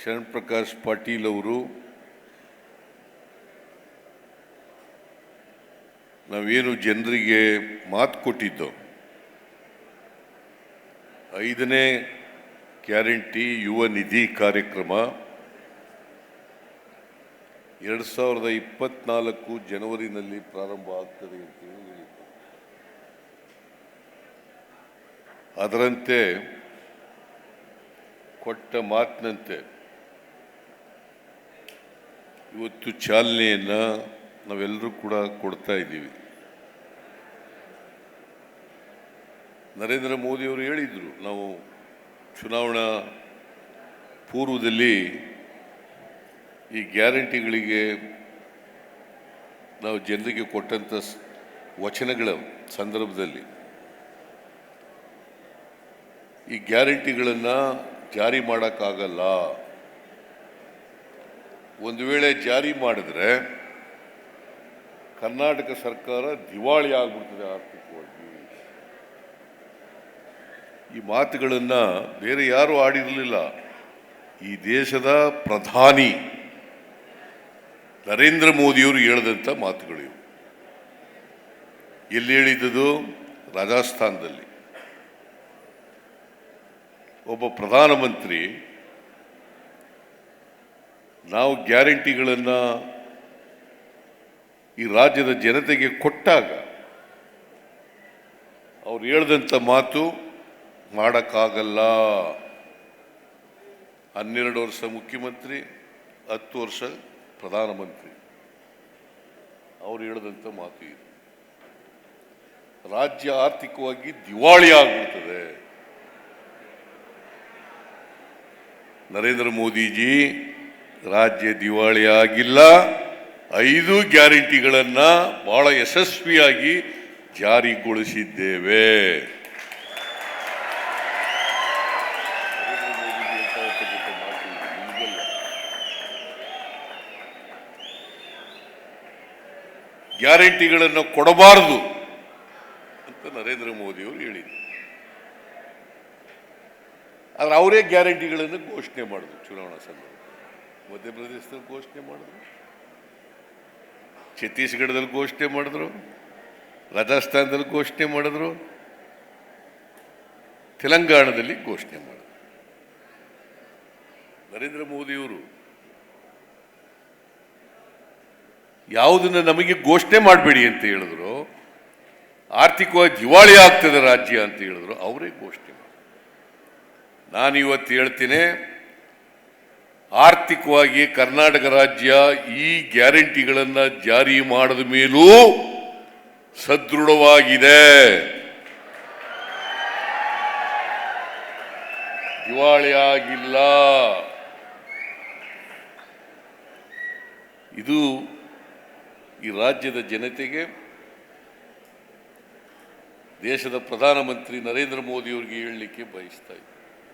ಶರಣ್ ಪ್ರಕಾಶ್ ಪಾಟೀಲ್ ಅವರು, ನಾವೇನು ಜನರಿಗೆ ಮಾತು ಕೊಟ್ಟಿದ್ದು? ಐದನೇ ಗ್ಯಾರಂಟಿ ಯುವ ನಿಧಿ ಕಾರ್ಯಕ್ರಮ. ಎರಡು ಸಾವಿರದ ಇಪ್ಪತ್ನಾಲ್ಕು ಜನವರಿನಲ್ಲಿ ಪ್ರಾರಂಭ ಆಗ್ತದೆ ಅಂತ ಹೇಳಿ ಅದರಂತೆ ಕೊಟ್ಟ ಮಾತಿನಂತೆ ಇವತ್ತು ಚಾಲನೆಯನ್ನು ನಾವೆಲ್ಲರೂ ಕೂಡ ಕೊಡ್ತಾ ಇದ್ದೀವಿ. ನರೇಂದ್ರ ಮೋದಿಯವರು ಹೇಳಿದರು, ನಾವು ಚುನಾವಣಾ ಪೂರ್ವದಲ್ಲಿ ಈ ಗ್ಯಾರಂಟಿಗಳಿಗೆ ನಾವು ಜನರಿಗೆ ಕೊಟ್ಟಂಥ ವಚನಗಳ ಸಂದರ್ಭದಲ್ಲಿ ಈ ಗ್ಯಾರಂಟಿಗಳನ್ನು ಜಾರಿ ಮಾಡೋಕ್ಕಾಗಲ್ಲ. ಒಂದು ವೇಳೆ ಜಾರಿ ಮಾಡಿದರೆ ಕರ್ನಾಟಕ ಸರ್ಕಾರ ದಿವಾಳಿ ಆಗ್ಬಿಡ್ತದೆ ಆರ್ಥಿಕವಾಗಿ. ಈ ಮಾತುಗಳನ್ನು ಬೇರೆ ಯಾರೂ ಆಡಿರಲಿಲ್ಲ. ಈ ದೇಶದ ಪ್ರಧಾನಿ ನರೇಂದ್ರ ಮೋದಿಯವರು ಹೇಳಿದಂಥ ಮಾತುಗಳು ಇವು. ಎಲ್ಲಿ ಹೇಳಿದ್ದು ರಾಜಸ್ಥಾನದಲ್ಲಿ. ಒಬ್ಬ ಪ್ರಧಾನಮಂತ್ರಿ ನಾವು ಗ್ಯಾರಂಟಿಗಳನ್ನು ಈ ರಾಜ್ಯದ ಜನತೆಗೆ ಕೊಟ್ಟಾಗ ಅವ್ರು ಹೇಳ್ದಂಥ ಮಾತು ಮಾಡೋಕ್ಕಾಗಲ್ಲ. ಹನ್ನೆರಡು ವರ್ಷ ಮುಖ್ಯಮಂತ್ರಿ, ಹತ್ತು ವರ್ಷ ಪ್ರಧಾನಮಂತ್ರಿ. ಅವ್ರು ಹೇಳ್ದಂಥ ಮಾತು ಇದು. ರಾಜ್ಯ ಆರ್ಥಿಕವಾಗಿ ದಿವಾಳಿ ಆಗ್ಬಿಡ್ತದೆ. ನರೇಂದ್ರ ಮೋದಿಜಿ ರಾಜ್ಯ ದಿವಾಳಿ ಆಗಿಲ್ಲ. ಐದು ಗ್ಯಾರಂಟಿಗಳನ್ನು ಬಹಳ ಯಶಸ್ವಿಯಾಗಿ ಜಾರಿಗೊಳಿಸಿದ್ದೇವೆ. ಗ್ಯಾರಂಟಿಗಳನ್ನು ಕೊಡಬಾರದು ಅಂತ ನರೇಂದ್ರ ಮೋದಿಯವರು ಹೇಳಿದರು. ಆದ್ರೆ ಅವರೇ ಗ್ಯಾರಂಟಿಗಳನ್ನು ಘೋಷಣೆ ಮಾಡಿದ್ರು ಚುನಾವಣಾ ಸಂದರ್ಭ ಮಧ್ಯಪ್ರದೇಶದಲ್ಲಿ ಘೋಷಣೆ ಮಾಡಿದ್ರು. ಛತ್ತೀಸ್ಗಢದಲ್ಲಿ ಘೋಷಣೆ ಮಾಡಿದ್ರು. ರಾಜಸ್ಥಾನದಲ್ಲಿ ಘೋಷಣೆ ಮಾಡಿದ್ರು. ತೆಲಂಗಾಣದಲ್ಲಿ ಘೋಷಣೆ ಮಾಡಿದ್ರು. ನರೇಂದ್ರ ಮೋದಿಯವರು ಯಾವುದನ್ನ ನಮಗೆ ಘೋಷಣೆ ಮಾಡಬೇಡಿ ಅಂತ ಹೇಳಿದ್ರು, ಆರ್ಥಿಕವಾಗಿ ದಿವಾಳಿ ಆಗ್ತದೆ ರಾಜ್ಯ ಅಂತ ಹೇಳಿದ್ರು, ಅವರೇ ಘೋಷಣೆ ನಾನು ಇವತ್ತು ಹೇಳ್ತೇನೆ ಆರ್ಥಿಕವಾಗಿ ಕರ್ನಾಟಕ ರಾಜ್ಯ ಈ ಗ್ಯಾರಂಟಿಗಳನ್ನು ಜಾರಿ ಮಾಡಿದ ಮೇಲೂ ಸದೃಢವಾಗಿದೆ. ದಿವಾಳಿ ಆಗಿಲ್ಲ. ಇದು ಈ ರಾಜ್ಯದ ಜನತೆಗೆ, ದೇಶದ ಪ್ರಧಾನಮಂತ್ರಿ ನರೇಂದ್ರ ಮೋದಿಯವರಿಗೆ ಹೇಳಲಿಕ್ಕೆ ಬಯಸ್ತಾ